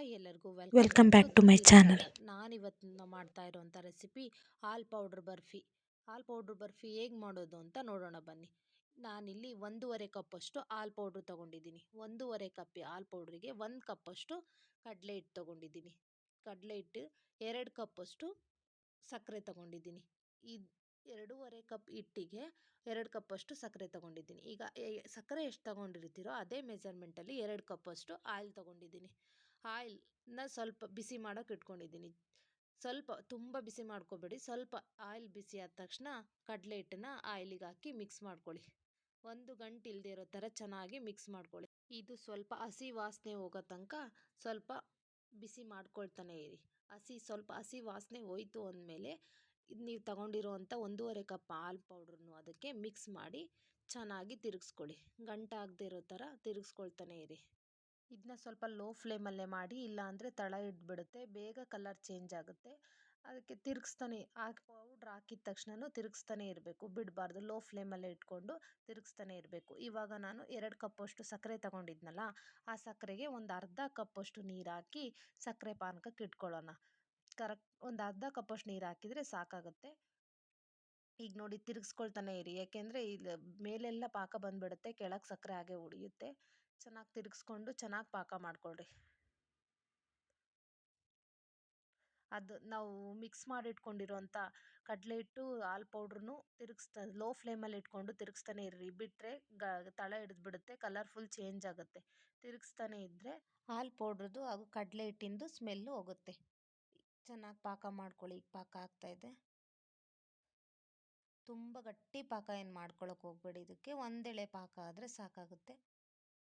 Hi ಎಲ್ಲರಿಗೂ welcome back to my channel ನಾನು ಇವತ್ತು ಮಾಡ್ತಾ ಇರೋಂಥ ರೆಸಿಪಿ ಹಾಲ್ ಪೌಡ್ರ್ ಬರ್ಫಿ. ಹಾಲ್ ಪೌಡ್ರ್ ಬರ್ಫಿ ಹೇಗೆ ಮಾಡೋದು ಅಂತ ನೋಡೋಣ ಬನ್ನಿ. ನಾನಿಲ್ಲಿ ಒಂದೂವರೆ ಕಪ್ಪಷ್ಟು ಹಾಲ್ ಪೌಡ್ರ್ ತೊಗೊಂಡಿದ್ದೀನಿ. ಒಂದೂವರೆ ಕಪ್ ಹಾಲ್ ಪೌಡ್ರಿಗೆ ಒಂದು ಕಪ್ಪಷ್ಟು ಕಡಲೆ ಹಿಟ್ಟು ತೊಗೊಂಡಿದ್ದೀನಿ. ಕಡಲೆ ಹಿಟ್ಟು ಎರಡು ಕಪ್ಪಷ್ಟು ಸಕ್ಕರೆ ತೊಗೊಂಡಿದ್ದೀನಿ. ಇದು ಎರಡೂವರೆ ಕಪ್ ಹಿಟ್ಟಿಗೆ ಎರಡು ಕಪ್ಪಷ್ಟು ಸಕ್ಕರೆ ತೊಗೊಂಡಿದ್ದೀನಿ. ಈಗ ಸಕ್ಕರೆ ಎಷ್ಟು ತೊಗೊಂಡಿರ್ತೀರೋ ಅದೇ ಮೆಜರ್ಮೆಂಟಲ್ಲಿ ಎರಡು ಕಪ್ಪಷ್ಟು ಆಯಿಲ್ ತೊಗೊಂಡಿದ್ದೀನಿ. ಆಯಿಲ್ನ ಸ್ವಲ್ಪ ಬಿಸಿ ಮಾಡೋಕೆ ಇಟ್ಕೊಂಡಿದ್ದೀನಿ. ಸ್ವಲ್ಪ, ತುಂಬ ಬಿಸಿ ಮಾಡ್ಕೋಬೇಡಿ. ಸ್ವಲ್ಪ ಆಯಿಲ್ ಬಿಸಿ ಆದ ತಕ್ಷಣ ಕಡಲೆ ಹಿಟ್ಟನ್ನ ಆಯಿಲಿಗೆ ಹಾಕಿ ಮಿಕ್ಸ್ ಮಾಡ್ಕೊಳ್ಳಿ. ಒಂದು ಗಂಟು ಇಲ್ಲದೆ ಇರೋ ಥರ ಚೆನ್ನಾಗಿ ಮಿಕ್ಸ್ ಮಾಡ್ಕೊಳ್ಳಿ. ಇದು ಸ್ವಲ್ಪ ಹಸಿ ವಾಸನೆ ಹೋಗೋ ತನಕ ಸ್ವಲ್ಪ ಬಿಸಿ ಮಾಡ್ಕೊಳ್ತಾನೆ ಇರಿ. ಹಸಿ, ಸ್ವಲ್ಪ ಹಸಿ ವಾಸನೆ ಹೋಯಿತು ಅಂದಮೇಲೆ ಇದು ನೀವು ತಗೊಂಡಿರೋವಂಥ ಒಂದೂವರೆ ಕಪ್ ಹಾಲು ಪೌಡ್ರನ್ನು ಅದಕ್ಕೆ ಮಿಕ್ಸ್ ಮಾಡಿ ಚೆನ್ನಾಗಿ ತಿರುಗಿಸ್ಕೊಳ್ಳಿ. ಗಂಟಾಗದೇ ಇರೋ ಥರ ತಿರುಗಿಸ್ಕೊಳ್ತಾನೆ ಇರಿ. ಇದನ್ನ ಸ್ವಲ್ಪ ಲೋ ಫ್ಲೇಮಲ್ಲೇ ಮಾಡಿ ಇಲ್ಲ ಅಂದರೆ ತಳ ಇಟ್ಬಿಡುತ್ತೆ, ಬೇಗ ಕಲರ್ ಚೇಂಜ್ ಆಗುತ್ತೆ. ಅದಕ್ಕೆ ತಿರುಗಿಸ್ತಾನೆ, ಹಾಕಿ, ಪೌಡ್ರ್ ಹಾಕಿದ ತಕ್ಷಣ ತಿರುಗಿಸ್ತಾನೆ ಇರಬೇಕು. ಬಿಡಬಾರ್ದು, ಲೋ ಫ್ಲೇಮಲ್ಲೇ ಇಟ್ಕೊಂಡು ತಿರುಗಿಸ್ತಾನೆ ಇರಬೇಕು. ಇವಾಗ ನಾನು ಎರಡು ಕಪ್ಪಷ್ಟು ಸಕ್ಕರೆ ತಗೊಂಡಿದ್ನಲ್ಲ, ಆ ಸಕ್ಕರೆಗೆ ಒಂದು ಅರ್ಧ ಕಪ್ಪಷ್ಟು ನೀರು ಹಾಕಿ ಸಕ್ಕರೆ ಪಾನಕಕ್ಕೆ ಇಟ್ಕೊಳ್ಳೋಣ. ಕರೆಕ್ಟ್ ಒಂದು ಅರ್ಧ ಕಪ್ಪಷ್ಟು ನೀರು ಹಾಕಿದರೆ ಸಾಕಾಗುತ್ತೆ. ಈಗ ನೋಡಿ ತಿರುಗಿಸ್ಕೊಳ್ತಾನೆ ಇರಿ. ಯಾಕೆಂದರೆ ಇದು ಮೇಲೆಲ್ಲ ಪಾಕ ಬಂದುಬಿಡುತ್ತೆ, ಕೆಳಗೆ ಸಕ್ಕರೆ ಹಾಗೆ ಉಳಿಯುತ್ತೆ. ಚೆನ್ನಾಗಿ ತಿರುಗಿಸ್ಕೊಂಡು ಚೆನ್ನಾಗಿ ಪಾಕ ಮಾಡ್ಕೊಳ್ರಿ. ಅದು ನಾವು ಮಿಕ್ಸ್ ಮಾಡಿ ಇಟ್ಕೊಂಡಿರೋಂತ ಕಡಲೆ ಹಿಟ್ಟು, ಹಾಲು ಪೌಡ್ರನ್ನು ತಿರುಗಿಸ್ತಾ, ಲೋ ಫ್ಲೇಮಲ್ಲಿ ಇಟ್ಕೊಂಡು ತಿರುಗಿಸ್ತಾನೆ ಇರ್ರಿ. ಬಿಟ್ಟರೆ ಗ, ತಳ ಹಿಡಿದ್ಬಿಡುತ್ತೆ ಕಲರ್ ಫುಲ್ ಚೇಂಜ್ ಆಗುತ್ತೆ. ತಿರುಗಿಸ್ತಾನೆ ಇದ್ದರೆ ಹಾಲು ಪೌಡ್ರದ್ದು ಹಾಗೂ ಕಡಲೆ ಹಿಟ್ಟಿಂದು ಸ್ಮೆಲ್ಲು ಹೋಗುತ್ತೆ. ಚೆನ್ನಾಗಿ ಪಾಕ ಮಾಡ್ಕೊಳ್ಳಿ ಪಾಕ ಆಗ್ತಾಯಿದೆ ತುಂಬ ಗಟ್ಟಿ ಪಾಕ ಏನು ಮಾಡ್ಕೊಳ್ಳೋಕೆ ಹೋಗ್ಬೇಡಿ, ಇದಕ್ಕೆ ಒಂದೆಳೆ ಪಾಕ ಆದರೆ ಸಾಕಾಗುತ್ತೆ.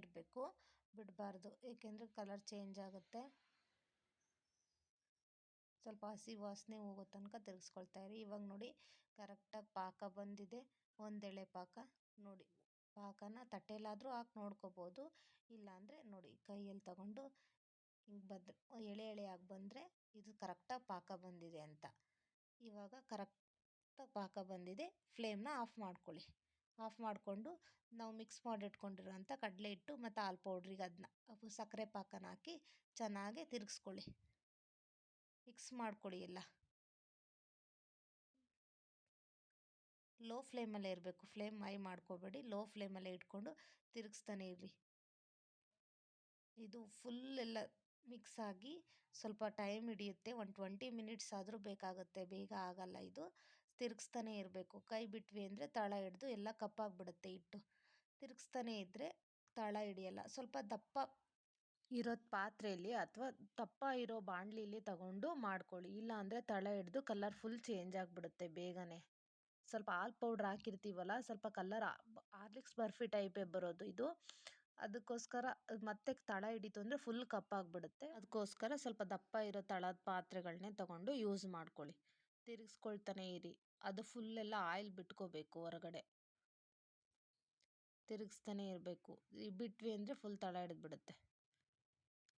ಇರಬೇಕು, ಬಿಡಬಾರ್ದು. ಏಕೆಂದರೆ ಕಲರ್ ಚೇಂಜ್ ಆಗುತ್ತೆ. ಸ್ವಲ್ಪ ಹಸಿ ವಾಸನೆ ಹೋಗೋ ತನಕ ತಿರುಗಿಸ್ಕೊಳ್ತಾ ಇರಿ. ಇವಾಗ ನೋಡಿ ಕರೆಕ್ಟಾಗಿ ಪಾಕ ಬಂದಿದೆ. ಒಂದೆಳೆ ಪಾಕ ನೋಡಿ. ಪಾಕನ ತಟ್ಟೆಲಾದರೂ ಹಾಕಿ ನೋಡ್ಕೋಬೋದು. ಇಲ್ಲಾಂದರೆ ನೋಡಿ ಕೈಯಲ್ಲಿ ತಗೊಂಡು ಹಿಂಗೆ ಬಂದರೆ ಎಳೆ ಎಳೆಯಾಗಿ ಬಂದರೆ ಇದು ಕರೆಕ್ಟಾಗಿ ಪಾಕ ಬಂದಿದೆ ಅಂತ. ಇವಾಗ ಕರೆಕ್ಟಾಗಿ ಪಾಕ ಬಂದಿದೆ. ಫ್ಲೇಮ್ನ ಆಫ್ ಮಾಡ್ಕೊಳ್ಳಿ. ಆಫ್ ಮಾಡಿಕೊಂಡು ನಾವು ಮಿಕ್ಸ್ ಮಾಡಿ ಇಟ್ಕೊಂಡಿರೋಂಥ ಕಡಲೆ ಹಿಟ್ಟು ಮತ್ತು ಹಾಲು ಪೌಡ್ರಿಗೆ ಅದನ್ನ ಸಕ್ಕರೆ ಪಾಕನ ಹಾಕಿ ಚೆನ್ನಾಗಿ ತಿರುಗಿಸ್ಕೊಳ್ಳಿ. ಮಿಕ್ಸ್ ಮಾಡ್ಕೊಳ್ಳಿ ಎಲ್ಲ. ಲೋ ಫ್ಲೇಮಲ್ಲೇ ಇರಬೇಕು. ಫ್ಲೇಮ್ ಹೈ ಮಾಡ್ಕೋಬೇಡಿ. ಲೋ ಫ್ಲೇಮಲ್ಲೇ ಇಟ್ಕೊಂಡು ತಿರುಗಿಸ್ತಾನೆ ಇರ್ರಿ. ಇದು ಫುಲ್ ಎಲ್ಲ ಮಿಕ್ಸ್ ಆಗಿ ಸ್ವಲ್ಪ ಟೈಮ್ ಹಿಡಿಯುತ್ತೆ. ಒಂದು ಟ್ವೆಂಟಿ ಮಿನಿಟ್ಸ್ ಆದರೂ ಬೇಕಾಗುತ್ತೆ. ಬೇಗ ಆಗಲ್ಲ ಇದು. ತಿರುಗಿಸ್ತಾನೆ ಇರಬೇಕು. ಕೈ ಬಿಟ್ವಿ ಅಂದರೆ ತಳ ಹಿಡ್ದು ಎಲ್ಲ ಕಪ್ಪಾಗಿಬಿಡುತ್ತೆ ಹಿಟ್ಟು. ತಿರುಗಿಸ್ತಾನೆ ಇದ್ದರೆ ತಳ ಹಿಡಿಯಲ್ಲ. ಸ್ವಲ್ಪ ದಪ್ಪ ಇರೋ ಪಾತ್ರೆಯಲ್ಲಿ ಅಥವಾ ದಪ್ಪ ಇರೋ ಬಾಣಲಿಲಿ ತಗೊಂಡು ಮಾಡ್ಕೊಳ್ಳಿ. ಇಲ್ಲ ಅಂದರೆ ತಳ ಹಿಡ್ದು ಕಲರ್ ಫುಲ್ ಚೇಂಜ್ ಆಗಿಬಿಡುತ್ತೆ ಬೇಗನೆ. ಸ್ವಲ್ಪ ಹಾಲು ಪೌಡ್ರ್ ಹಾಕಿರ್ತೀವಲ್ಲ, ಸ್ವಲ್ಪ ಕಲರ್ ಹಾರ್ಲಿಕ್ಸ್ ಬರ್ಫಿ ಟೈಪೇ ಬರೋದು ಇದು. ಅದಕ್ಕೋಸ್ಕರ ಮತ್ತೆ ತಳ ಹಿಡಿತು ಅಂದರೆ ಫುಲ್ ಕಪ್ಪಾಗಿಬಿಡುತ್ತೆ. ಅದಕ್ಕೋಸ್ಕರ ಸ್ವಲ್ಪ ದಪ್ಪ ಇರೋ ತಳದ ಪಾತ್ರೆಗಳನ್ನೇ ತಗೊಂಡು ಯೂಸ್ ಮಾಡ್ಕೊಳ್ಳಿ. ತಿರುಗಿಸ್ಕೊಳ್ತಾನೆ ಇರಿ. ಅದು ಫುಲ್ಲೆಲ್ಲ ಆಯಿಲ್ ಬಿಟ್ಕೋಬೇಕು ಹೊರಗಡೆ. ತಿರುಗಿಸ್ತಾನೆ ಇರಬೇಕು. ಬಿಟ್ವಿ ಅಂದರೆ ಫುಲ್ ತಳ ಹಿಡಿದ್ಬಿಡುತ್ತೆ.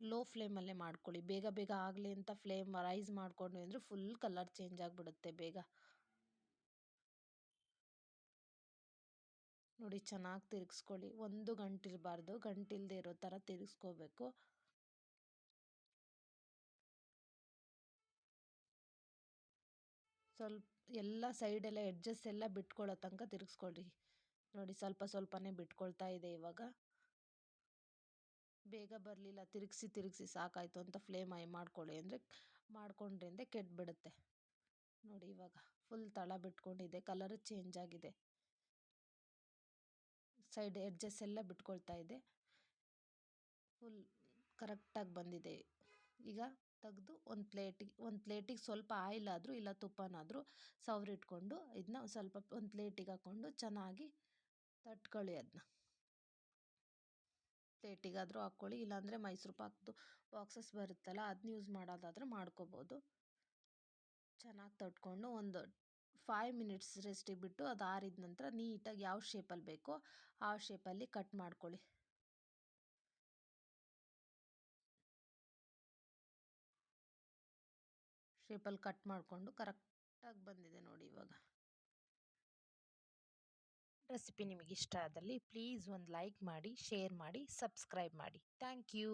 ಲೋ ಫ್ಲೇಮಲ್ಲೇ ಮಾಡ್ಕೊಳ್ಳಿ. ಬೇಗ ಬೇಗ ಆಗಲಿ ಅಂತ ಫ್ಲೇಮ್ ರೈಸ್ ಮಾಡ್ಕೊಂಡ್ವಿ ಅಂದರೆ ಫುಲ್ ಕಲರ್ ಚೇಂಜ್ ಆಗಿಬಿಡುತ್ತೆ ಬೇಗ. ನೋಡಿ ಚೆನ್ನಾಗಿ ತಿರುಗಿಸ್ಕೊಳ್ಳಿ. ಒಂದು ಗಂಟಿರಬಾರ್ದು. ಗಂಟಿಲ್ಲದೆ ಇರೋ ಥರ ತಿರುಗಿಸ್ಕೋಬೇಕು. ಸ್ವಲ್ಪ ಎಲ್ಲ ಸೈಡೆಲ್ಲ ಎಡ್ಜಸ್ ಎಲ್ಲ ಬಿಟ್ಕೊಳ್ಳೋ ತನಕ ತಿರುಗಿಸ್ಕೊಳ್ರಿ. ನೋಡಿ ಸ್ವಲ್ಪ ಸ್ವಲ್ಪನೇ ಬಿಟ್ಕೊಳ್ತಾ ಇದೆ ಇವಾಗ. ಬೇಗ ಬರಲಿಲ್ಲ, ತಿರುಗಿಸಿ ತಿರುಗಿಸಿ ಸಾಕಾಯಿತು ಅಂತ ಫ್ಲೇಮ್ ಐ ಮಾಡ್ಕೊಳ್ಳಿ ಅಂದರೆ ಮಾಡ್ಕೊಂಡ್ರಿ ಅಂದರೆ ಕೆಟ್ಬಿಡುತ್ತೆ. ನೋಡಿ ಇವಾಗ ಫುಲ್ ತಳ ಬಿಟ್ಕೊಂಡಿದೆ ಕಲರ್ ಚೇಂಜ್ ಆಗಿದೆ. ಸೈಡ್ ಎಡ್ಜಸ್ ಎಲ್ಲ ಬಿಟ್ಕೊಳ್ತಾ ಇದೆ. ಫುಲ್ ಕರೆಕ್ಟಾಗಿ ಬಂದಿದೆ. ಈಗ ತೆಗೆದು ಒಂದು ಪ್ಲೇಟಿಗೆ ಒಂದು ಪ್ಲೇಟಿಗೆ ಸ್ವಲ್ಪ ಆಯಿಲ್ ಆದರೂ ಇಲ್ಲ ತುಪ್ಪನಾದರೂ ಸವರಿಟ್ಕೊಂಡು ಇದನ್ನ ಸ್ವಲ್ಪ ಒಂದು ಪ್ಲೇಟಿಗೆ ಹಾಕ್ಕೊಂಡು ಚೆನ್ನಾಗಿ ತಟ್ಕೊಳ್ಳಿ ಅದನ್ನ ಪ್ಲೇಟಿಗಾದರೂ ಹಾಕ್ಕೊಳ್ಳಿ, ಇಲ್ಲಾಂದರೆ ಮೈಸೂರು ಪಾಕ್ದು ಬಾಕ್ಸಸ್ ಬರುತ್ತಲ್ಲ ಅದನ್ನ ಯೂಸ್ ಮಾಡೋದಾದರೆ ಮಾಡ್ಕೋಬೋದು. ಚೆನ್ನಾಗಿ ತಟ್ಕೊಂಡು ಒಂದು ಫೈವ್ ಮಿನಿಟ್ಸ್ ರೆಸ್ಟಿಗೆ ಬಿಟ್ಟು ಅದು ಆರಿದ ನಂತರ ನೀಟಾಗಿ ಯಾವ ಶೇಪಲ್ಲಿ ಬೇಕೋ ಆ ಶೇಪಲ್ಲಿ ಕಟ್ ಮಾಡ್ಕೊಳ್ಳಿ. ಶೇಪಲ್ಲಿ ಕಟ್ ಮಾಡಿಕೊಂಡು ಕರೆಕ್ಟಾಗಿ ಬಂದಿದೆ ನೋಡಿ ಇವಾಗ. ರೆಸಿಪಿ ನಿಮಗೆ ಇಷ್ಟ ಆದಲ್ಲಿ ಪ್ಲೀಸ್ ಒಂದು ಲೈಕ್ ಮಾಡಿ ಶೇರ್ ಮಾಡಿ ಸಬ್ಸ್ಕ್ರೈಬ್ ಮಾಡಿ. Thank you